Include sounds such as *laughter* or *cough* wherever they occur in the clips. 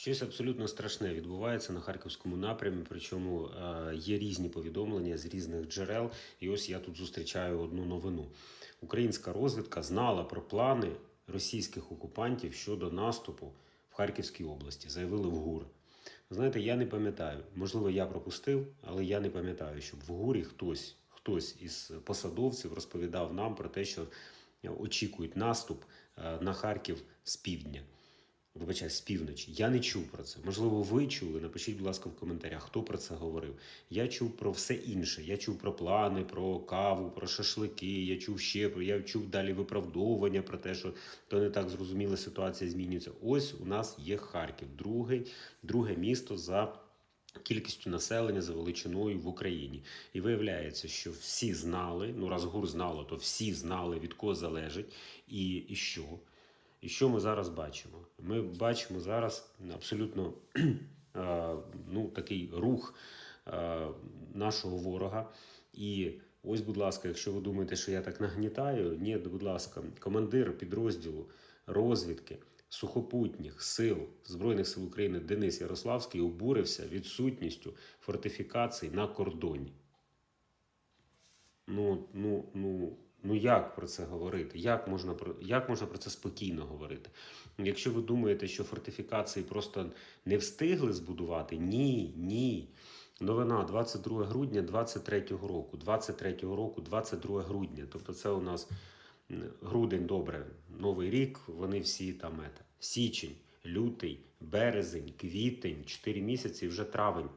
Щось абсолютно страшне відбувається на харківському напрямі. Причому е, є різні повідомлення з різних джерел. І ось я тут зустрічаю одну новину. Українська розвідка знала про плани російських окупантів щодо наступу в Харківській області. Заявили в ГУР. Знаєте, я не пам'ятаю. Можливо, я пропустив, але я не пам'ятаю, щоб в ГУРі хтось, хтось із посадовців розповідав нам про те, що очікують наступ е, на Харків з півдня. Вибачай, з півночі. Я не чув про це. Можливо, ви чули. Напишіть, будь ласка, в коментарях, хто про це говорив. Я чув про все інше. Я чув про плани, про каву, про шашлики. Я чув ще про я чув далі виправдовування про те, що то не так зрозуміла ситуація змінюється. Ось у нас є Харків, друге, друге місто за. Кількістю населення за величиною в Україні, і виявляється, що всі знали. Ну раз гур знало, то всі знали від кого залежить, і, і що. І що ми зараз бачимо? Ми бачимо зараз абсолютно *clears throat* е, ну, такий рух е, нашого ворога. І ось, будь ласка, якщо ви думаєте, що я так нагнітаю, ні, будь ласка, командир підрозділу розвідки сухопутніх сил Збройних сил України Денис Ярославський обурився відсутністю фортифікацій на кордоні. Ну, ну, ну, ну як про це говорити? Як можна про як можна про це спокійно говорити? Якщо ви думаєте, що фортифікації просто не встигли збудувати, ні, ні. Новина 22 грудня 23 року. 23 року, 22 грудня. Тобто це у нас грудень, добре, новий рік. Вони всі там ета. Січень, лютий, березень, квітень, 4 місяці, вже травень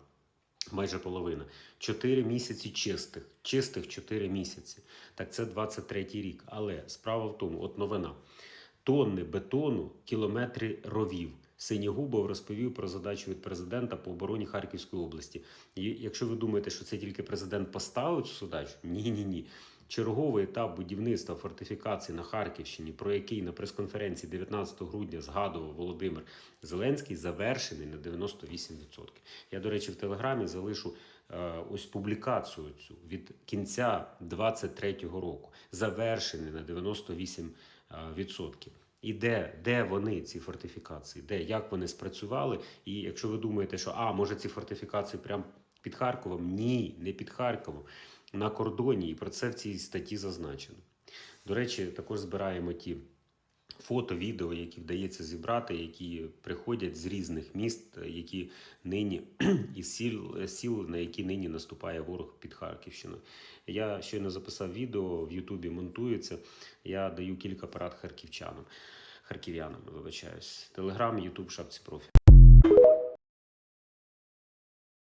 майже половина. Чотири місяці чистих. Чистих 4 місяці. Так це 23-й рік. Але справа в тому, от новина. Тонни бетону, кілометри ровів. Синігубов розповів про задачу від президента по обороні Харківської області. І якщо ви думаєте, що це тільки президент поставив цю задачу, ні, ні, ні. Черговий етап будівництва фортифікації на Харківщині, про який на прес-конференції 19 грудня згадував Володимир Зеленський, завершений на 98%. Я, до речі, в телеграмі залишу е, ось публікацію цю від кінця 23-го року, завершений на 98%. е. І де, де вони, ці фортифікації, де, як вони спрацювали? І якщо ви думаєте, що а, може ці фортифікації прямо під Харковом? Ні, не під Харковом, на кордоні. І про це в цій статті зазначено. До речі, також збираємо ті фото, відео, які вдається зібрати, які приходять з різних міст, які нині *clears throat* із сіл, сіл, на які нині наступає ворог під Харківщиною. Я щойно записав відео в Ютубі монтується. Я даю кілька порад харківчанам, харків'янам, вибачаюсь. Телеграм, Ютуб, шапці профі.